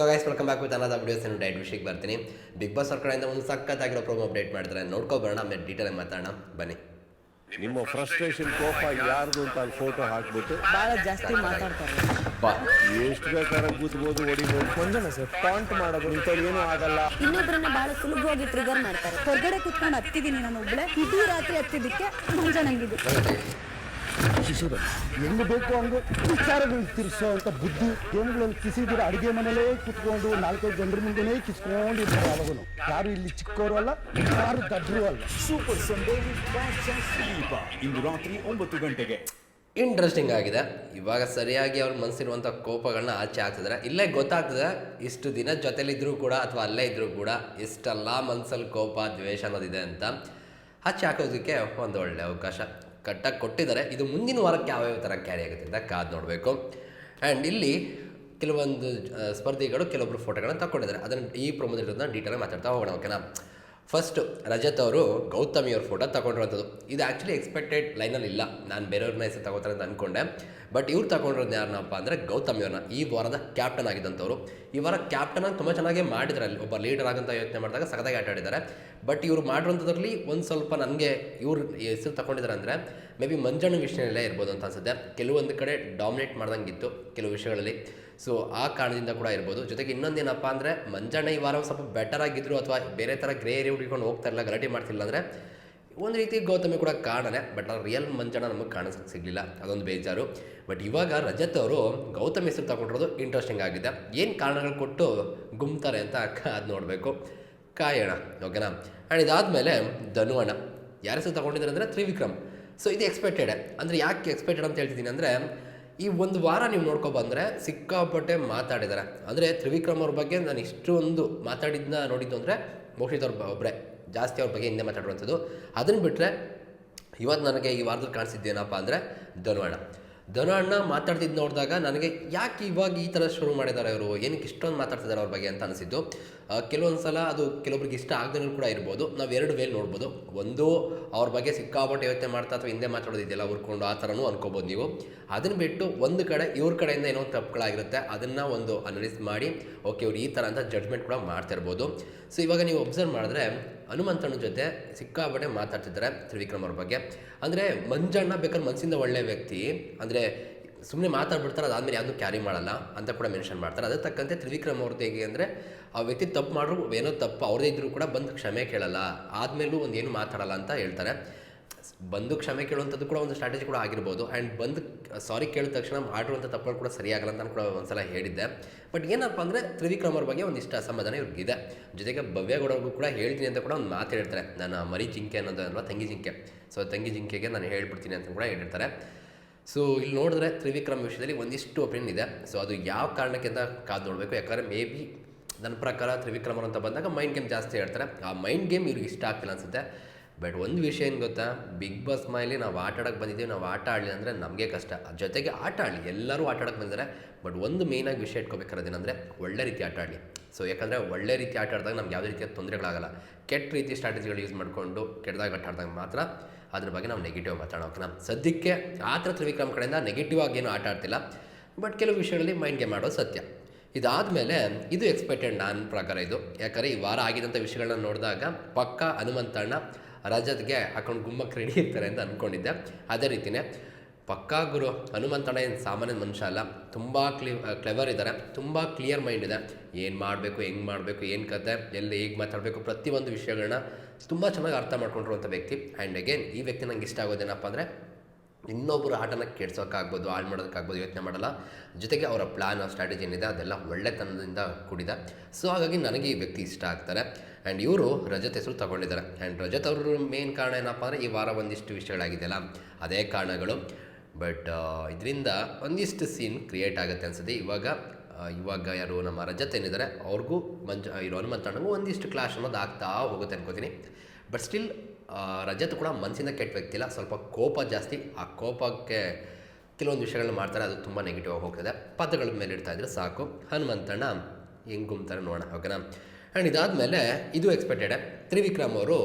So guys welcome back with another videos ಏನು diet ವಿಷಯಕ್ಕೆ ಬರ್ತೀನಿ. ಬಿಗ್ ಬಾಸ್ ಅವ್ರ ಕಡೆಯಿಂದ ಒಂದು ಸಖತ್ತಾಗಿರೋ ಪ್ರೋಮೋ ಅಪ್ಡೇಟ್ ಮಾಡ್ತಾರೆ. ನೋಡ್ಕೊಬರೋಣ ಆಮೇಲೆ ಡೀಟೇಲ್ ಮಾತಾಡೋಣ. ಬನ್ನಿ. ನಿಮ್ಮ ಫ್ರಸ್ಟ್ರೇಷನ್ ಕೋಪ ಯಾರ್ದು ಅಂತ ಫೋಟೋ ಹಾಕ್ಬಿಟ್ಟು ಬಹಳ ಜಾಸ್ತಿ ಮಾತಾಡ್ತಾರೆ. ಎಷ್ಟು ಬೇಕಾದ್ರೆ ಕೂತ್ಬೋದು ಹೊಡಿಬೋದು. ಒಂದನ ಸರ್ ಪಾಯಿಂಟ್ ಮಾಡೋದು ಇಂಥವ್ರು ಏನೂ ಆಗಲ್ಲ. ಇನ್ನೊಬ್ಬರನ್ನ ಬಹಳ ಸುಲಭವಾಗಿ ಟ್ರಿಗರ್ ಮಾಡ್ತಾರೆ. ಹೊರಗಡೆ ಕುತ್ಕೊಂಡು ಹತ್ತಿದ್ದೀನಿ ನಾನು ಒಬ್ಳೆ. ಇಡೀ ರಾತ್ರಿ ಹತ್ತಿದ್ದಕ್ಕೆ ಮಂಜಣ್ಣಂಗಿದ್ದು ಶಿಶುರ ಹೆಂಗೆ ಬೇಕು ಹಂಗೆ ವಿಚಾರಗಳು ತಿರ್ಸೋ ಅಂತ ಬುದ್ಧಿ ಗೇಮ್ಗಳನ್ನು ಕಿಸಿದಿರ ಅಡುಗೆ ಮನೇಲೇ ಕುತ್ಕೊಂಡು ನಾಲ್ಕೈದು ಜನರ ಮುಂದೆನೇ ಕಿಸ್ಕೊಂಡಿರ್ತಾರೆ ಯಾವಾಗೂ ಯಾರು ಇಲ್ಲಿ ಚಿಕ್ಕವರು ಅಲ್ಲ ಯಾರು ದಡ್ರು ಅಲ್ಲ. ಸೂಪರ್ ಸಂಡೇ ದೀಪ ಇಂದು ರಾತ್ರಿ ಒಂಬತ್ತು ಗಂಟೆಗೆ. ಇಂಟ್ರೆಸ್ಟಿಂಗ್ ಆಗಿದೆ. ಇವಾಗ ಸರಿಯಾಗಿ ಅವ್ರ ಮನಸ್ಸಿರುವಂಥ ಕೋಪಗಳನ್ನ ಆಚೆ ಹಾಕ್ತಿದ್ದಾರೆ ಇಲ್ಲೇ ಗೊತ್ತಾಗ್ತದೆ ಇಷ್ಟು ದಿನ ಜೊತೆಲಿದ್ರೂ ಕೂಡ ಅಥವಾ ಅಲ್ಲೇ ಇದ್ದರೂ ಕೂಡ ಇಷ್ಟೆಲ್ಲ ಮನ್ಸಲ್ಲಿ ಕೋಪ ದ್ವೇಷ ಅನ್ನೋದಿದೆ ಅಂತ. ಆಚೆ ಹಾಕೋದಕ್ಕೆ ಒಂದು ಒಳ್ಳೆಯ ಅವಕಾಶ. ಕಟ್ಟಾಗಿ ಕೊಟ್ಟಿದ್ದಾರೆ. ಇದು ಮುಂದಿನ ವಾರಕ್ಕೆ ಯಾವ್ಯಾವ ಥರ ಕ್ಯಾರಿ ಆಗುತ್ತೆ ಅಂತ ಕಾದು ನೋಡಬೇಕು. ಆ್ಯಂಡ್ ಇಲ್ಲಿ ಕೆಲವೊಂದು ಸ್ಪರ್ಧಿಗಳು ಕೆಲವೊಬ್ಬರು ಫೋಟೋಗಳನ್ನು ತಗೊಂಡಿದ್ದಾರೆ ಅದನ್ನು ಈ ಪ್ರೊಮೋದಲ್ಲಿರೋದನ್ನ ಡೀಟೇಲ್ ಮಾತಾಡ್ತಾ ಹೋಗೋಣ ಓಕೆನಾ ಫಸ್ಟು ರಜತ್ ಅವರು ಗೌತಮಿ ಅವ್ರ ಫೋಟೋ ತಗೊಂಡಿರೋಂಥದ್ದು. ಇದು ಆ್ಯಕ್ಚುಲಿ ಎಕ್ಸ್ಪೆಕ್ಟೆಡ್ ಲೈನಲ್ಲಿ ಇಲ್ಲ. ನಾನು ಬೇರೆಯವ್ರನ್ನ ಹೆಸರು ತಗೋತಾರೆ ಅಂತ ಅಂದ್ಕೊಂಡೆ ಬಟ್ ಇವ್ರು ತಗೊಂಡಿರೋದು ಯಾರನ್ನಪ್ಪ ಅಂದರೆ ಗೌತಮಿ ಅವ್ರನ್ನ. ಈ ವಾರದ ಕ್ಯಾಪ್ಟನ್ ಆಗಿದ್ದಂಥವ್ರು. ಈ ವಾರ ಕ್ಯಾಪ್ಟನ್ ಆಗಿ ತುಂಬ ಚೆನ್ನಾಗಿ ಮಾಡಿದ್ದಾರೆ ಅಲ್ಲಿ. ಒಬ್ಬ ಲೀಡರ್ ಆಗಂತ ಯೋಚನೆ ಮಾಡಿದಾಗ ಸಖತ್ತಾಗಿ ಆಟ ಆಡಿದ್ದಾರೆ. ಬಟ್ ಇವ್ರು ಮಾಡಿರೋಂಥದ್ರಲ್ಲಿ ಒಂದು ಸ್ವಲ್ಪ ನನಗೆ ಇವ್ರು ಹೆಸರು ತಗೊಂಡಿದ್ದಾರೆ ಅಂದರೆ ಮೇ ಬಿ ಮಂಜಣ್ಣ ವಿಷಯದಲ್ಲೇ ಇರ್ಬೋದು ಅಂತ ಅನ್ಸುತ್ತೆ. ಕೆಲವೊಂದು ಕಡೆ ಡಾಮಿನೇಟ್ ಮಾಡ್ದಂಗಿತ್ತು ಕೆಲವು ವಿಷಯಗಳಲ್ಲಿ. ಸೊ ಆ ಕಾರಣದಿಂದ ಕೂಡ ಇರ್ಬೋದು. ಜೊತೆಗೆ ಇನ್ನೊಂದೇನಪ್ಪ ಅಂದರೆ, ಮಂಜಣ್ಣ ಈ ವಾರ ಸ್ವಲ್ಪ ಬೆಟರ್ ಆಗಿದ್ರು ಅಥವಾ ಬೇರೆ ಥರ ಗ್ರೇ ಏರಿಯಾ ಹುಡ್ಕೊಂಡು ಹೋಗ್ತಾ ಇಲ್ಲ ಗಲಾಟೆ ಮಾಡ್ತಿಲ್ಲ ಅಂದರೆ, ಒಂದು ರೀತಿ ಗೌತಮಿ ಕೂಡ ಕಾರಣನೇ ಬಟ್ ಆ ರಿಯಲ್ ಮಂಜಣ್ಣ ನಮಗೆ ಕಾಣಿಸೋಕೆ ಸಿಗಲಿಲ್ಲ. ಅದೊಂದು ಬೇಜಾರು. ಬಟ್ ಇವಾಗ ರಜತ್ ಅವರು ಗೌತಮ್ ಹೆಸರು ತಗೊಂಡಿರೋದು ಇಂಟ್ರೆಸ್ಟಿಂಗ್ ಆಗಿದೆ. ಏನು ಕಾರಣಗಳು ಕೊಟ್ಟು ಗುಮ್ತಾರೆ ಅಂತ ಅದು ನೋಡಬೇಕು. ಕಾಯೋಣ, ಓಕೆನಾ? ಆ್ಯಂಡ್ ಇದಾದಮೇಲೆ ಧನು ಅಣ್ಣ. ಯಾರ ಹೆಸರು ತಗೊಂಡಿದ್ದಾರೆ ಅಂದರೆ ತ್ರಿವಿಕ್ರಮ್. ಸೊ ಇದು ಎಕ್ಸ್ಪೆಕ್ಟೆಡ್ ಅಂದರೆ ಯಾಕೆ ಎಕ್ಸ್ಪೆಕ್ಟೆಡ್ ಅಂತ ಹೇಳ್ತಿದ್ದೀನಿ ಅಂದರೆ ಈ ಒಂದು ವಾರ ನೀವು ನೋಡ್ಕೊ ಬಂದರೆ ಸಿಕ್ಕಾಪಟ್ಟೆ ಮಾತಾಡಿದ್ದಾರೆ ಅಂದರೆ ತ್ರಿವಿಕ್ರಮ್ ಅವ್ರ ಬಗ್ಗೆ ನಾನು ಇಷ್ಟೊಂದು ಮಾತಾಡಿದ್ದನ್ನ ನೋಡಿದ್ದು ಅಂದರೆ ಮೋಕ್ಷಿತ್ ಅವ್ರ ಒಬ್ಬರೇ ಜಾಸ್ತಿ ಅವ್ರ ಬಗ್ಗೆ ಹಿಂದೆ ಮಾತಾಡುವಂಥದ್ದು. ಅದನ್ನು ಬಿಟ್ಟರೆ ಇವತ್ತು ನನಗೆ ಈ ವಾರದಲ್ಲಿ ಕಾಣಿಸಿದ್ದೇನಪ್ಪ ಅಂದರೆ ಧನುವಣ್ಣ ಧನುವಣ್ಣ ಮಾತಾಡ್ತಿದ್ದು ನೋಡಿದಾಗ ನನಗೆ ಯಾಕೆ ಇವಾಗ ಈ ಥರ ಶುರು ಮಾಡಿದ್ದಾರೆ ಅವರು ಏನಕ್ಕೆ ಇಷ್ಟೊಂದು ಮಾತಾಡ್ತಿದ್ದಾರೆ ಅವ್ರ ಬಗ್ಗೆ ಅಂತ ಅನಿಸಿದ್ದು. ಕೆಲವೊಂದು ಸಲ ಅದು ಕೆಲವೊಬ್ರಿಗೆ ಇಷ್ಟ ಆಗದೇ ಕೂಡ ಇರ್ಬೋದು. ನಾವು ಎರಡು ವೇಲ್ ನೋಡ್ಬೋದು. ಒಂದು ಅವ್ರ ಬಗ್ಗೆ ಸಿಕ್ಕಾಪಟ್ಟೆ ಯೋಚನೆ ಮಾಡ್ತಾ ಅಥವಾ ಹಿಂದೆ ಮಾತಾಡೋದಿದೆಯಲ್ಲ ಹುರ್ಕೊಂಡು ಆ ಥರನೂ ಅನ್ಕೋಬೋದು ನೀವು. ಅದನ್ನು ಬಿಟ್ಟು ಒಂದು ಕಡೆ ಇವ್ರ ಕಡೆಯಿಂದ ಏನೋ ತಪ್ಪುಗಳಾಗಿರುತ್ತೆ. ಅದನ್ನು ಒಂದು ಅನಲೈಸ್ ಮಾಡಿ ಓಕೆ ಇವ್ರು ಈ ಥರ ಅಂತ ಜಡ್ಜ್ಮೆಂಟ್ ಕೂಡ ಮಾಡ್ತಾ ಇರ್ಬೋದು ಸೊ ಇವಾಗ ನೀವು ಒಬ್ಸರ್ವ್ ಮಾಡಿದ್ರೆ ಹನುಮಂತನ ಜೊತೆ ಸಿಕ್ಕಾಪಟ್ಟೆ ಮಾತಾಡ್ತಿದ್ದಾರೆ ತ್ರಿವಿಕ್ರಮ್ ಅವ್ರ ಬಗ್ಗೆ. ಅಂದರೆ ಮಂಜಣ್ಣ ಬೇಕಾದ್ರೆ ಮನಸ್ಸಿಂದ ಒಳ್ಳೆ ವ್ಯಕ್ತಿ, ಅಂದರೆ ಸುಮ್ಮನೆ ಮಾತಾಡ್ಬಿಡ್ತಾರೆ, ಅದಾದಮೇಲೆ ಯಾವುದು ಕ್ಯಾರಿ ಮಾಡಲ್ಲ ಅಂತ ಕೂಡ ಮೆನ್ಷನ್ ಮಾಡ್ತಾರೆ. ಅದಕ್ಕೆ ತಕ್ಕಂತೆ ತ್ರಿವಿಕ್ರಮ್ ಅವ್ರದ್ದು ಹೇಗೆ ಅಂದರೆ, ಆ ವ್ಯಕ್ತಿ ತಪ್ಪು ಮಾಡ್ರು, ಏನೋ ತಪ್ಪು ಅವ್ರದೇ ಇದ್ದರೂ ಕೂಡ ಬಂದು ಕ್ಷಮೆ ಕೇಳಲ್ಲ, ಆದಮೇಲೂ ಒಂದು ಏನು ಮಾತಾಡಲ್ಲ ಅಂತ ಹೇಳ್ತಾರೆ. ಬಂದು ಕ್ಷಮೆ ಕೇಳುವಂಥದ್ದು ಕೂಡ ಒಂದು ಸ್ಟ್ರಾಟಜಿ ಕೂಡ ಆಗಿರ್ಬೋದು. ಆ್ಯಂಡ್ ಬಂದು ಸಾರಿ ಕೇಳಿದ ತಕ್ಷಣ ಮಾಡಿರುವಂಥ ತಪ್ಪುಗಳು ಕೂಡ ಸರಿಯಾಗಲ್ಲ ಅಂತ ಕೂಡ ಒಂದು ಸಲ ಹೇಳಿದ್ದೆ. ಬಟ್ ಏನಪ್ಪ ಅಂದರೆ ತ್ರಿವಿಕ್ರಮ್ ಅವ್ರ ಬಗ್ಗೆ ಒಂದಿಷ್ಟು ಅಸಮಾಧಾನ ಇವ್ರಿಗಿದೆ. ಜೊತೆಗೆ ಭವ್ಯಗೌಡವ್ರಿಗೂ ಕೂಡ ಹೇಳ್ತೀನಿ ಅಂತ ಕೂಡ ಒಂದು ಮಾತು ಹೇಳ್ತಾರೆ. ನಾನು ಮರಿ ಜಿಂಕೆ ಅನ್ನೋದು ಅಲ್ವಾ, ತಂಗಿ ಜಿಂಕೆ. ಸೊ ತಂಗಿ ಜಿಂಕೆಗೆ ನಾನು ಹೇಳ್ಬಿಡ್ತೀನಿ ಅಂತ ಕೂಡ ಹೇಳಿರ್ತಾರೆ ಸೊ ಇಲ್ಲಿ ನೋಡಿದ್ರೆ ತ್ರಿವಿಕ್ರಮ್ ವಿಷಯದಲ್ಲಿ ಒಂದಿಷ್ಟು ಒಪಿನಿಯನ್ ಇದೆ. ಸೊ ಅದು ಯಾವ ಕಾರಣಕ್ಕೆ ಅಂತ ಕಾದು ನೋಡಬೇಕು? ಯಾಕಂದರೆ ಮೇ ಬಿ ನನ್ನ ಪ್ರಕಾರ ತ್ರಿವಿಕ್ರಮರು ಅಂತ ಬಂದಾಗ ಮೈಂಡ್ ಗೇಮ್ ಜಾಸ್ತಿ ಹೇಳ್ತಾರೆ. ಆ ಮೈಂಡ್ ಗೇಮ್ ಇವ್ರಿಗೆ ಇಷ್ಟ ಆಗ್ತಿಲ್ಲ ಅನ್ಸುತ್ತೆ. ಬಟ್ ಒಂದು ವಿಷಯ ಏನು ಗೊತ್ತಾ? ಬಿಗ್ ಬಾಸ್ ಮೈಲಿ ನಾವು ಆಟ ಬಂದಿದ್ದೀವಿ, ನಾವು ಆಟ ಆಡಲಿ ಅಂದರೆ ನಮಗೆ ಕಷ್ಟ. ಜೊತೆಗೆ ಆಟ ಆಡಲಿ, ಎಲ್ಲರೂ ಆಟ ಬಂದಿದ್ದಾರೆ. ಬಟ್ ಒಂದು ಮೇಯ್ನಾಗಿ ವಿಷಯ ಇಟ್ಕೋಬೇಕಾದ್ರೆ ಒಳ್ಳೆ ರೀತಿ ಆಟ ಆಡಲಿ. ಸೊ ಯಾಕಂದರೆ ಒಳ್ಳೆ ರೀತಿ ಆಟ ಆಡಿದಾಗ ನಮ್ಗೆ ಯಾವುದೇ ರೀತಿಯ ತೊಂದರೆಗಳಾಗಲ್ಲ. ಕೆಟ್ಟ ರೀತಿ ಸ್ಟ್ರಾಟಜಿಗಳು ಯೂಸ್ ಮಾಡಿಕೊಂಡು ಕೆಟ್ಟದಾಗ ಆಟ ಆಡಿದಾಗ ಮಾತ್ರ ಅದ್ರ ಬಗ್ಗೆ ನಾವು ನೆಗೆಟಿವ್ ಮಾತಾಡೋಣ ಓಕೆನಾ? ಸದ್ಯಕ್ಕೆ ಆ ಥರ ತ್ರಿವಿಕ್ರಮ್ ಕಡೆಯಿಂದ ನೆಗೆಟಿವ್ ಆಗಿ ಏನು ಆಟ ಆಡ್ತಿಲ್ಲ. ಬಟ್ ಕೆಲವು ವಿಷಯಗಳಲ್ಲಿ ಮೈಂಡ್ಗೆ ಮಾಡೋದು ಸತ್ಯ. ಇದಾದಮೇಲೆ ಇದು ಎಕ್ಸ್ಪೆಕ್ಟೆಡ್ ನನ್ನ ಪ್ರಕಾರ ಇದು. ಯಾಕಂದರೆ ಈ ವಾರ ಆಗಿದ್ದಂಥ ವಿಷಯಗಳನ್ನ ನೋಡಿದಾಗ ಪಕ್ಕ ಹನುಮಂತಣ್ಣ ರಜತ್ಗೆ ಹಾಕೊಂಡು ಗುಮ್ಮಕ್ಕೆ ರೆಡಿ ಇರ್ತಾರೆ ಅಂತ ಅಂದ್ಕೊಂಡಿದ್ದೆ ಅದೇ ರೀತಿಯೇ ಪಕ್ಕಾ ಗುರು ಹನುಮಂತಣ್ಣ ಏನು ಸಾಮಾನ್ಯ ಮನುಷ್ಯ ಅಲ್ಲ, ತುಂಬ ಕ್ಲಿ ಕ್ಲೆವರ್ ಇದ್ದಾರೆ ತುಂಬ ಕ್ಲಿಯರ್ ಮೈಂಡ್ ಇದೆ. ಏನು ಮಾಡಬೇಕು, ಹೆಂಗೆ ಮಾಡಬೇಕು, ಏನು ಕತೆ, ಎಲ್ಲಿ ಹೇಗೆ ಮಾತಾಡಬೇಕು, ಪ್ರತಿಯೊಂದು ವಿಷಯಗಳನ್ನ ತುಂಬ ಚೆನ್ನಾಗಿ ಅರ್ಥ ಮಾಡ್ಕೊಂಡಿರುವಂಥ ವ್ಯಕ್ತಿ. ಆ್ಯಂಡ್ ಅಗೇನ್ ಈ ವ್ಯಕ್ತಿ ನಂಗೆ ಇಷ್ಟ ಆಗೋದೇನಪ್ಪ ಅಂದರೆ ಇನ್ನೊಬ್ಬರು ಆಟನ ಕೆಡ್ಸೋಕ್ಕಾಗ್ಬೋದು ಹಾಳು ಮಾಡೋದಕ್ಕಾಗ್ಬೋದು ಯೋಚನೆ ಮಾಡಲ್ಲ. ಜೊತೆಗೆ ಅವರ ಪ್ಲ್ಯಾನ್ ಸ್ಟ್ರಾಟಜಿ ಏನಿದೆ, ಅದೆಲ್ಲ ಒಳ್ಳೆತನದಿಂದ ಕೂಡಿದೆ. ಸೊ ಹಾಗಾಗಿ ನನಗೆ ಈ ವ್ಯಕ್ತಿ ಇಷ್ಟ ಆಗ್ತಾರೆ. ಆ್ಯಂಡ್ ಇವರು ರಜತ್ ಹೆಸರು ತಗೊಂಡಿದ್ದಾರೆ. ಆ್ಯಂಡ್ ರಜತ್ ಅವರು ಮೇನ್ ಕಾರಣ ಏನಪ್ಪ ಅಂದರೆ ಈ ವಾರ ಒಂದಿಷ್ಟು ವಿಷಯಗಳಾಗಿದೆಯಲ್ಲ. ಅದೇ ಕಾರಣಗಳು. ಬಟ್ ಇದರಿಂದ ಒಂದಿಷ್ಟು ಸೀನ್ ಕ್ರಿಯೇಟ್ ಆಗುತ್ತೆ ಅನ್ಸುತ್ತೆ. ಇವಾಗ ಇವಾಗ ಯಾರು ನಮ್ಮ ರಜತ್ ಏನಿದ್ದಾರೆ, ಅವ್ರಿಗೂ ಮಂಜು ಇರೋ ಹನುಮಂತಣ್ಣಗೂ ಒಂದಿಷ್ಟು ಕ್ಲಾಶ್ ಅನ್ನೋದು ಆಗ್ತಾ ಹೋಗುತ್ತೆ ಅನ್ಕೋತೀನಿ. ಬಟ್ ಸ್ಟಿಲ್ ರಜತ್ ಕೂಡ ಮನಸ್ಸಿಂದ ಕೆಟ್ಟ ವ್ಯಕ್ತಿ ಇಲ್ಲ ಸ್ವಲ್ಪ ಕೋಪ ಜಾಸ್ತಿ. ಆ ಕೋಪಕ್ಕೆ ಕೆಲವೊಂದು ವಿಷಯಗಳನ್ನ ಮಾಡ್ತಾರೆ. ಅದು ತುಂಬ ನೆಗೆಟಿವ್ ಆಗಿ ಹೋಗ್ತದೆ. ಪದಗಳ ಮೇಲೆ ಇಡ್ತಾ ಇದ್ರೆ ಸಾಕು. ಹನುಮಂತಣ್ಣ ಹೆಂಗೆ ಗುಮ್ತಾರೆ ನೋಡೋಣ. ಓಕೆನಾ ಆ್ಯಂಡ್ ಇದಾದಮೇಲೆ ಇದು ಎಕ್ಸ್ಪೆಕ್ಟೆಡ್ ತ್ರಿವಿಕ್ರಮ್ ಅವರು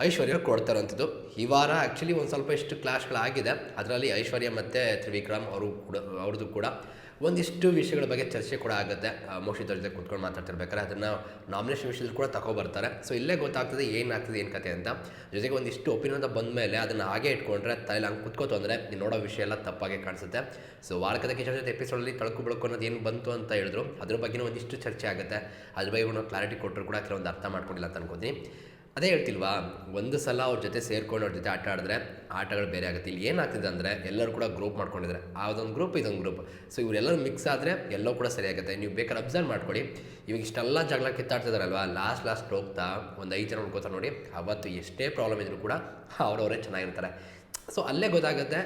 ಐಶ್ವರ್ಯ ಕೊಡ್ತಾರಂಥದ್ದು ಈ ವಾರ ಆ್ಯಕ್ಚುಲಿ ಒಂದು ಸ್ವಲ್ಪ ಇಷ್ಟು ಕ್ಲಾಶ್ಗಳಾಗಿದೆ ಅದರಲ್ಲಿ ಐಶ್ವರ್ಯ ಮತ್ತು ತ್ರಿವಿಕ್ರಮ್ ಅವರು ಕೂಡ, ಅವ್ರದ್ದು ಕೂಡ. ಒಂದಿಷ್ಟು ವಿಷಯಗಳ ಬಗ್ಗೆ ಚರ್ಚೆ ಕೂಡ ಆಗುತ್ತೆ. ಅವ್ರ ಜೊತೆ ಕೂತ್ಕೊಂಡು ಮಾತಾಡ್ತಿರ್ಬೇಕಾದ್ರೆ ಅದನ್ನು ನಾಮಿನೇಷನ್ ವಿಷಯದಲ್ಲಿ ಕೂಡ ತಗೊಬರ್ತಾರೆ. ಸೊ ಇಲ್ಲೇ ಗೊತ್ತಾಗ್ತದೆ ಏನಾಗ್ತದೆ, ಏನು ಕತೆ ಅಂತ. ಜೊತೆಗೆ ಒಂದಿಷ್ಟು ಒಪಿನಿಯನ್ ಅಂತ ಬಂದಮೇಲೆ ಅದನ್ನು ಹಾಗೆ ಇಟ್ಕೊಂಡ್ರೆ ತಲೆಯಲ್ಲಿ ಹಂಗೆ ಕುತ್ಕೋತು ಅಂದರೆ ನೀವು ನೋಡೋ ವಿಷಯ ಎಲ್ಲ ತಪ್ಪಾಗೆ ಕಾಣಿಸುತ್ತೆ. ಸೊ ವಾರಕದ ಕಿಶೋರ್ ಜೊತೆ ಎಪಿಸೋಡಲ್ಲಿ ತಳಕು ಬೆಳಕು ಅನ್ನೋದು ಏನು ಬಂತು ಅಂತ ಹೇಳಿದ್ರು. ಅದ್ರ ಬಗ್ಗೆನೂ ಒಂದಿಷ್ಟು ಚರ್ಚೆ ಆಗುತ್ತೆ. ಅದ್ರ ಬಗ್ಗೆ ಕ್ಲಾರಿಟಿ ಕೊಟ್ಟರು ಕೂಡ ಕೆಲವೊಂದು ಅರ್ಥ ಮಾಡ್ಕೊಂಡಿಲ್ಲ ಅಂತ ಅನ್ಕೋತೀನಿ. ಅದೇ ಹೇಳ್ತಿಲ್ವಾ, ಒಂದು ಸಲ ಅವ್ರ ಜೊತೆ ಸೇರ್ಕೊಂಡು ಅವ್ರ ಜೊತೆ ಆಟ ಆಡಿದ್ರೆ ಆಟಗಳು ಬೇರೆ ಆಗುತ್ತೆ. ಇಲ್ಲಿ ಏನಾಗ್ತಿದೆ ಅಂದರೆ ಎಲ್ಲರೂ ಕೂಡ ಗ್ರೂಪ್ ಮಾಡ್ಕೊಂಡಿದ್ದಾರೆ ಅದೊಂದು ಗ್ರೂಪ್ ಇದೊಂದು ಗ್ರೂಪ್ ಸೊ ಇವರೆಲ್ಲರೂ ಮಿಕ್ಸ್ ಆದರೆ ಎಲ್ಲೋ ಕೂಡ ಸರಿಯಾಗುತ್ತೆ ನೀವು ಬೇಕಾದ್ರೆ ಅಬ್ಸರ್ವ್ ಮಾಡ್ಕೊಳ್ಳಿ ಇವಾಗ ಇಷ್ಟೆಲ್ಲ ಜಗಳ ಕಿತ್ತಾಡ್ತಿದಾರಲ್ವ ಲಾಸ್ಟ್ ಲಾಸ್ಟ್ ಹೋಗ್ತಾ ಒಂದು ಐದು ಜನ ನೋಡ್ಕೋತಾರೆ ನೋಡಿ, ಅವತ್ತು ಎಷ್ಟೇ ಪ್ರಾಬ್ಲಮ್ ಇದ್ರೂ ಕೂಡ ಅವರವರೇ ಚೆನ್ನಾಗಿರ್ತಾರೆ. ಸೊ ಅಲ್ಲೇ ಗೊತ್ತಾಗುತ್ತೆ,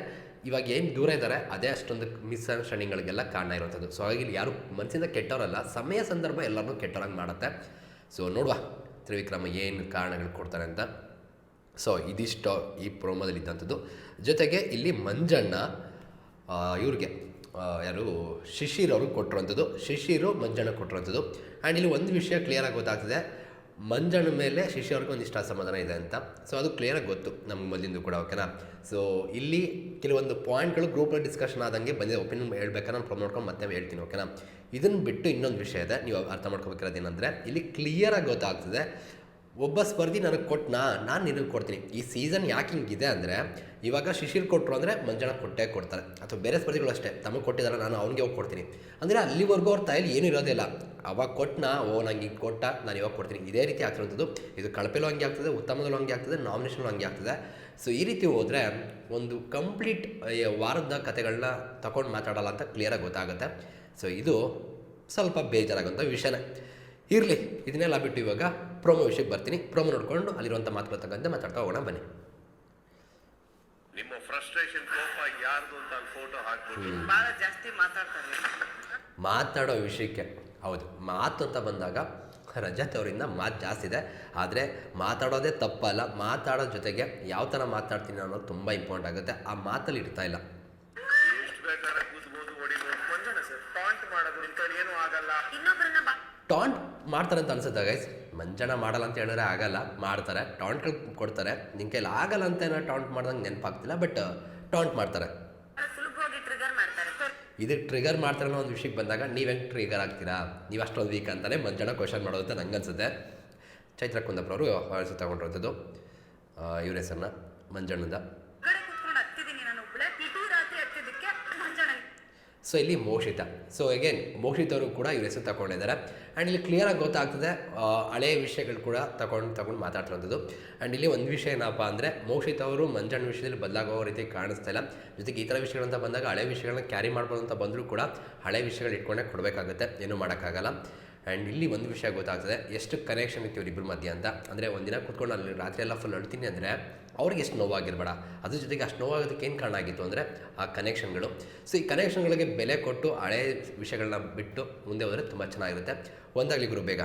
ಇವಾಗ ಏನು ದೂರ ಇದ್ದಾರೆ, ಅದೇ ಅಷ್ಟೊಂದು ಮಿಸ್ಅಂಡರ್ಸ್ಟ್ಯಾಂಡಿಂಗ್ಗಳಿಗೆಲ್ಲ ಕಾರಣ ಇರುವಂಥದ್ದು. ಸೊ ಹಾಗಾಗಿ ಇಲ್ಲಿ ಯಾರು ಮನಸ್ಸಿಂದ ಕೆಟ್ಟವರಲ್ಲ, ಸಮಯ ಸಂದರ್ಭ ಎಲ್ಲರನ್ನೂ ಕೆಟ್ಟವರಂಗೆ ಮಾಡುತ್ತೆ. ಸೊ ನೋಡುವ. ತ್ರಿವಿಕ್ರಮ ಏನು ಕಾರಣಗಳು ಕೊಡ್ತಾರೆ ಅಂತ. ಸೊ ಇದಿಷ್ಟು ಈ ಪ್ರೋಮೋದಲ್ಲಿ ಇದ್ದಂಥದ್ದು. ಜೊತೆಗೆ ಇಲ್ಲಿ ಮಂಜಣ್ಣ ಇವ್ರಿಗೆ ಯಾರು, ಶಿಶಿರ್ ಅವ್ರಿಗೆ ಕೊಟ್ಟಿರುವಂಥದ್ದು. ಶಿಶಿರು ಮಂಜಣ್ಣ ಕೊಟ್ಟಿರುವಂಥದ್ದು. ಆ್ಯಂಡ್ ಇಲ್ಲಿ ಒಂದು ವಿಷಯ ಕ್ಲಿಯರಾಗಿ ಗೊತ್ತಾಗ್ತದೆ. ಮಂಜಣ್ಣ ಮೇಲೆ ಶಿಶಿ ಅವ್ರಿಗೆ ಒಂದಿಷ್ಟು ಅಸಮಾಧಾನ ಇದೆ ಅಂತ. ಸೊ ಅದು ಕ್ಲಿಯರಾಗಿ ಗೊತ್ತು ನಮ್ಗೆ ಮೊದಲಿಂದು ಕೂಡ ಓಕೆನಾ ಸೊ ಇಲ್ಲಿ ಕೆಲವೊಂದು ಪಾಯಿಂಟ್ಗಳು ಗ್ರೂಪಲ್ಲಿ ಡಿಸ್ಕಷನ್ ಆದಂಗೆ ಬಂದಿದೆ. ಒಪಿನಿಯನ್ ಹೇಳ್ಬೇಕಾದ್ರೆ ನಾನು ಪ್ರೊಮ್ ನೋಡ್ಕೊಂಡು ಮತ್ತೆ ಹೇಳ್ತೀನಿ ಓಕೆನಾ ಇದನ್ನು ಬಿಟ್ಟು ಇನ್ನೊಂದು ವಿಷಯ ಇದೆ. ನೀವು ಅರ್ಥ ಮಾಡ್ಕೋಬೇಕಿರೋದು ಏನಂದರೆ, ಇಲ್ಲಿ ಕ್ಲಿಯರಾಗಿ ಗೊತ್ತಾಗ್ತದೆ. ಒಬ್ಬ ಸ್ಪರ್ಧಿ ನನಗೆ ಕೊಟ್ಟನಾ ನಾನು ನಿನಗೆ ಕೊಡ್ತೀನಿ. ಈ ಸೀಸನ್ ಯಾಕೆ ಹಿಂಗಿದೆ ಅಂದರೆ, ಇವಾಗ ಶಿಶಿರ್ ಕೊಟ್ಟರು ಅಂದರೆ ಮಂಜಣ್ಣ ಕೊಟ್ಟೇ ಕೊಡ್ತಾರೆ. ಅಥವಾ ಬೇರೆ ಸ್ಪರ್ಧಿಗಳು ಅಷ್ಟೇ. ತಮಗೆ ಕೊಟ್ಟಿದ್ದಾರೆ ನಾನು ಅವ್ನಿಗೆ ಹೋಗಿ ಕೊಡ್ತೀನಿ. ಅಂದರೆ ಅಲ್ಲಿವರೆಗೂ ಅವ್ರ ತಾಯಲ್ಲಿ ಏನೂ ಇಲ್ಲ. ಅವಾಗ ಕೊಟ್ಟನಾ ಓ, ನಂಗೆ ಹಿಂಗೆ ಕೊಟ್ಟ, ನಾನು ಇವಾಗ ಕೊಡ್ತೀನಿ. ಇದೇ ರೀತಿ ಆಗ್ತಿರೋಂಥದ್ದು. ಇದು ಕಳಪೆಲೂ ಹಂಗೆ ಆಗ್ತದೆ, ಉತ್ತಮದಲ್ಲೂ ಹಂಗೆ ಆಗ್ತದೆ ನಾಮಿನೇಷನ್ ಹಂಗೆ ಆಗ್ತದೆ. ಸೊ ಈ ರೀತಿ ಹೋದರೆ ಒಂದು ಕಂಪ್ಲೀಟ್ ವಾರದ ಕತೆಗಳನ್ನ ತಗೊಂಡು ಮಾತಾಡೋಲ್ಲ ಅಂತ ಕ್ಲಿಯರಾಗಿ ಗೊತ್ತಾಗುತ್ತೆ. ಸೊ ಇದು ಸ್ವಲ್ಪ ಬೇಜಾರಾಗುವಂಥ ವಿಷಯನೇ. ಇರಲಿ ಇದನ್ನೆಲ್ಲ ಬಿಟ್ಟು ಇವಾಗ ಪ್ರೋಮೋ ವಿಷಯಕ್ಕೆ ಬರ್ತೀನಿ. ಪ್ರೋಮೋ ನೋಡಿಕೊಂಡು ಅಲ್ಲಿರುವಂಥ ಮಾತುಗಳು ತಕ್ಕಂತೆ ಮಾತಾಡ್ತಾ ಹೋಗೋಣ ಬನ್ನಿ. ನಿಮ್ಮ ಫ್ರಸ್ಟ್ರೇಷನ್ ಕೋಪ ಯಾರ್ದು ಅಂತ ಫೋಟೋ ಹಾಕ್ಬಿಟ್ಟು. ಬಹಳ ಜಾಸ್ತಿ ಮಾತಾಡ್ತಾರೆ. ಮಾತಾಡೋ ವಿಷಯಕ್ಕೆ. ಹೌದು ಮಾತು ಅಂತ ಬಂದಾಗ ರಜತ್ ಅವರಿಂದ ಮಾತು ಜಾಸ್ತಿ ಇದೆ. ಆದರೆ ಮಾತಾಡೋದೇ ತಪ್ಪಲ್ಲ. ಮಾತಾಡೋ ಜೊತೆಗೆ ಯಾವ ಥರ ಮಾತಾಡ್ತೀನಿ ಅನ್ನೋದು ತುಂಬ ಇಂಪಾರ್ಟೆಂಟ್ ಆಗುತ್ತೆ. ಆ ಮಾತಲ್ಲಿ ಇಡ್ತಾ ಇಲ್ಲ ಎಷ್ಟು ಬೇಕಾದ್ರೆ ಕೂತ್ಬೋದು ಹೊಡಿಬೋದು ಮಂಜಣ್ಣ ಸರ್ ಟಾಂಟ್ ಮಾಡೋದು ಇಂಥವ್ರು ಏನೂ ಆಗಲ್ಲ ಇನ್ನೊಬ್ಬರನ್ನ ಬಾ ಟಾಂಟ್ ಮಾಡ್ತಾರೆ ಅಂತ ಅನ್ಸುತ್ತೆ ಗೈಸ್ ಮಂಜಣ್ಣ ಮಾಡಲ್ಲ ಅಂತ ಹೇಳಿದ್ರೆ ಆಗಲ್ಲ ಮಾಡ್ತಾರೆ. ಟಾಂಟ್ಗಳು ಕೊಡ್ತಾರೆ. ನಿನ್ನ ಕೈಲಿ ಆಗಲ್ಲ ಅಂತ ಏನೋ ಟಾಂಟ್ ಮಾಡ್ದಂಗೆ ನೆನಪಾಗ್ತಿಲ್ಲ ಬಟ್ ಟಾಂಟ್ ಮಾಡ್ತಾರೆ. ಸುಲಭವಾಗಿ ಟ್ರಿಗರ್ ಮಾಡ್ತಾರೆ. ಇದಕ್ಕೆ ಟ್ರಿಗರ್ ಮಾಡ್ತಾರೆ ಅನ್ನೋ ಒಂದು ವಿಷಯಕ್ಕೆ ಬಂದಾಗ ನೀವು ಹೆಂಗೆ ಟ್ರಿಗರ್ ಆಗ್ತೀರಾ? ನೀವು ಅಷ್ಟೊಂದು ವೀಕ್ ಅಂತಲೇ ಮಂಜಣ್ಣ ಕ್ವಶನ್ ಮಾಡೋದು ಅಂತ ನಂಗೆ ಅನ್ಸುತ್ತೆ ಚೈತ್ರ ಕುಂದಪ್ಪ ಅವರು ತಗೊಂಡಿರೋಂಥದ್ದು ಇವ್ರ ಹೆಸರನ್ನ ಮಂಜಣ್ಣದ ಹೊರಗಡೆ ಕುತ್ಕೊಂಡು ಹತ್ತಿದ್ದೀನಿ ನಾನು ಒಬ್ಳೆ ಇಡೀ ರಾತ್ರಿ ಹತ್ತಿದ್ದಕ್ಕೆ ಮಂಜಣ್ಣ ಸೊ ಇಲ್ಲಿ ಮೋಕ್ಷಿತ. ಸೊ ಅಗೇನ್ ಮೋಷಿತವರು ಕೂಡ ಇವ್ರ ಹೆಸರು ತಗೊಂಡಿದ್ದಾರೆ ಆ್ಯಂಡ್ ಇಲ್ಲಿ ಕ್ಲಿಯರಾಗಿ ಗೊತ್ತಾಗ್ತದೆ ಹಳೆಯ ವಿಷಯಗಳು ಕೂಡ ತಗೊಂಡು ತಗೊಂಡು ಮಾತಾಡ್ತಿರೋಂಥದ್ದು. ಆ್ಯಂಡ್ ಇಲ್ಲಿ ಒಂದು ವಿಷಯ ಏನಪ್ಪ ಅಂದರೆ ಮೋಷಿತವರು ಮಂಜಣ್ಣ ವಿಷಯದಲ್ಲಿ ಬದಲಾಗೋ ರೀತಿ ಕಾಣಿಸ್ತಾ ಇಲ್ಲ. ಜೊತೆಗೆ ಈ ಥರ ವಿಷಯಗಳಂತ ಬಂದಾಗ ಹಳೆ ವಿಷಯಗಳನ್ನ ಕ್ಯಾರಿ ಮಾಡ್ಬೋದು ಅಂತ ಬಂದರೂ ಕೂಡ ಹಳೆ ವಿಷಯಗಳು ಇಟ್ಕೊಂಡೇ ಕೊಡಬೇಕಾಗುತ್ತೆ. ಏನೂ ಮಾಡೋಕ್ಕಾಗಲ್ಲ. ಆ್ಯಂಡ್ ಇಲ್ಲಿ ಒಂದು ವಿಷಯ ಗೊತ್ತಾಗ್ತದೆ, ಎಷ್ಟು ಕನೆಕ್ಷನ್ ಇತ್ತು ಇವ್ರಿಬ್ಬರ ಮಧ್ಯ ಅಂತ. ಅಂದರೆ ಒಂದಿನ ಕೂತ್ಕೊಂಡು ಅಲ್ಲಿ ರಾತ್ರಿ ಎಲ್ಲ ಫುಲ್ ಅಳ್ತೀನಿ ಅಂದರೆ ಅವ್ರಿಗೆ ಎಷ್ಟು ನೋವಾಗಿರ್ಬೇಡ. ಅದ್ರ ಜೊತೆಗೆ ಅಷ್ಟು ನೋವಾಗೋದಕ್ಕೆ ಏನು ಕಾರಣ ಆಗಿತ್ತು ಅಂದರೆ ಆ ಕನೆಕ್ಷನ್ಗಳು ಸೊ ಈ ಕನೆಕ್ಷನ್ಗಳಿಗೆ ಬೆಲೆ ಕೊಟ್ಟು ಹಳೆ ವಿಷಯಗಳನ್ನ ಬಿಟ್ಟು ಮುಂದೆ ಹೋದರೆ ತುಂಬ ಚೆನ್ನಾಗಿರುತ್ತೆ. ಒಂದಾಗಲಿ ಗುರು, ಬೇಗ.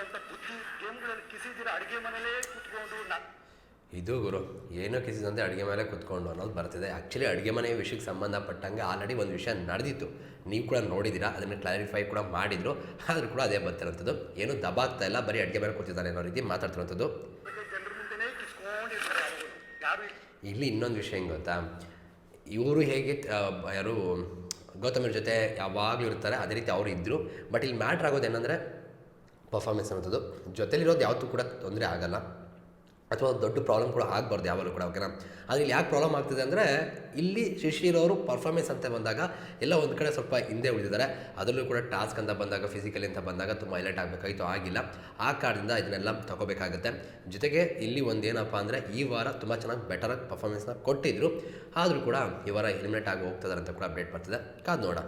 ಅಂತ ಬುದ್ಧಿ ಗೇಮ್ಗಳಲ್ಲಿ ಕಿಸಿದಿರ ಅಡಿಗೆ ಮನೆಯಲ್ಲೇ ಕುತ್ಕೊಂಡು ಇದು ಗುರು, ಏನೋ ಕಿಸಿದಂತೆ ಅಡುಗೆ ಮೇಲೆ ಕುತ್ಕೊಂಡು ಅನ್ನೋದು ಬರ್ತಿದೆ. ಆ್ಯಕ್ಚುಲಿ ಅಡುಗೆ ಮನೆ ವಿಷಯಕ್ಕೆ ಸಂಬಂಧಪಟ್ಟಂಗೆ ಆಲ್ರೆಡಿ ಒಂದು ವಿಷಯ ನಡೆದಿತ್ತು. ನೀವು ಕೂಡ ನೋಡಿದ್ದೀರಾ, ಅದನ್ನು ಕ್ಲಾರಿಫೈ ಕೂಡ ಮಾಡಿದರು, ಆದರೂ ಕೂಡ ಅದೇ ಬರ್ತಿರೋಂಥದ್ದು. ಏನು ದಬಾಗ್ತಾ ಇಲ್ಲ, ಬರೀ ಅಡುಗೆ ಮೇಲೆ ಕೂತಿದ್ದಾರೆ ಅನ್ನೋ ರೀತಿ ಮಾತಾಡ್ತಿರೋಂಥದ್ದು. ಇಲ್ಲಿ ಇನ್ನೊಂದು ವಿಷಯ ಹೆಂಗೆ ಗೊತ್ತಾ? ಇವರು ಹೇಗೆ ಯಾರು, ಗೌತಮರ ಜೊತೆ ಯಾವಾಗಲೂ ಇರ್ತಾರೆ, ಅದೇ ರೀತಿ ಅವರು ಇದ್ದರು ಬಟ್ ಇಲ್ಲಿ ಮ್ಯಾಟ್ರ್ ಆಗೋದು ಏನಂದರೆ ಪರ್ಫಾರ್ಮೆನ್ಸ್ ಅನ್ನೋದು. ಜೊತೆಲಿರೋದು ಯಾವತ್ತೂ ಕೂಡ ತೊಂದರೆ ಆಗಲ್ಲ. ಅಥವಾ ದೊಡ್ಡ ಪ್ರಾಬ್ಲಮ್ ಕೂಡ ಆಗಬಾರ್ದು ಯಾವಾಗಲೂ ಕೂಡ ಓಕೆನಾ ಆದರೆ ಇಲ್ಲಿ ಯಾಕೆ ಪ್ರಾಬ್ಲಮ್ ಆಗ್ತಿದೆ ಅಂದರೆ, ಇಲ್ಲಿ ಶಿಶಿರ್ ಅವರು ಪರ್ಫಾರ್ಮೆನ್ಸ್ ಅಂತ ಬಂದಾಗ ಎಲ್ಲ ಒಂದು ಕಡೆ ಸ್ವಲ್ಪ ಹಿಂದೆ ಉಳಿದಿದ್ದಾರೆ. ಅದರಲ್ಲೂ ಕೂಡ ಟಾಸ್ಕ್ ಅಂತ ಬಂದಾಗ ಫಿಸಿಕಲಿ ಅಂತ ಬಂದಾಗ ತುಂಬ ಹೈಲೈಟ್ ಆಗಬೇಕಾಯಿತು, ಆಗಿಲ್ಲ. ಆ ಕಾರಣದಿಂದ ಇದನ್ನೆಲ್ಲ ತಗೋಬೇಕಾಗುತ್ತೆ. ಜೊತೆಗೆ ಇಲ್ಲಿ ಒಂದು ಏನಪ್ಪ ಅಂದರೆ, ಈ ವಾರ ತುಂಬ ಚೆನ್ನಾಗಿ ಬೆಟರಾಗಿ ಪರ್ಫಾರ್ಮೆನ್ಸ್ನ ಕೊಟ್ಟಿದ್ರು. ಆದರೂ ಕೂಡ ಈ ವಾರ ಎಲಿಮಿನೇಟ್ ಆಗಿ ಹೋಗ್ತಿದ್ದಾರೆ ಅಂತ ಕೂಡ ಅಪ್ಡೇಟ್ ಬರ್ತಿದೆ. ಕಾದು ನೋಡ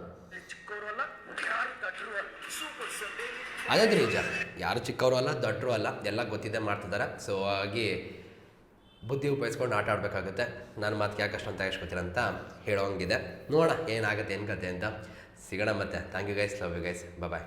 ಸಂಡೇ ನಿಜ. ಯಾರು ಚಿಕ್ಕವರು ಅಲ್ಲ, ದೊಡ್ಡರು ಅಲ್ಲ, ಎಲ್ಲ ಗೊತ್ತಿದ್ದೇ ಮಾಡ್ತಿದ್ದಾರೆ. ಸೊ ಹಾಗಾಗಿ ಬುದ್ಧಿ ಉಪಯೋಗಿಸ್ಕೊಂಡು ಆಟ ಆಡಬೇಕಾಗುತ್ತೆ. ನಾನು ಮಾತು ಯಾಕೆ ಅಷ್ಟೊಂದು ಅಂತ ಹೇಳೋಂಗಿದೆ. ನೋಡೋಣ, ಏನಾಗುತ್ತೆ, ಏನು ಕತೆ ಅಂತ. ಸಿಗೋಣ ಮತ್ತೆ. Thank you guys love you guys bye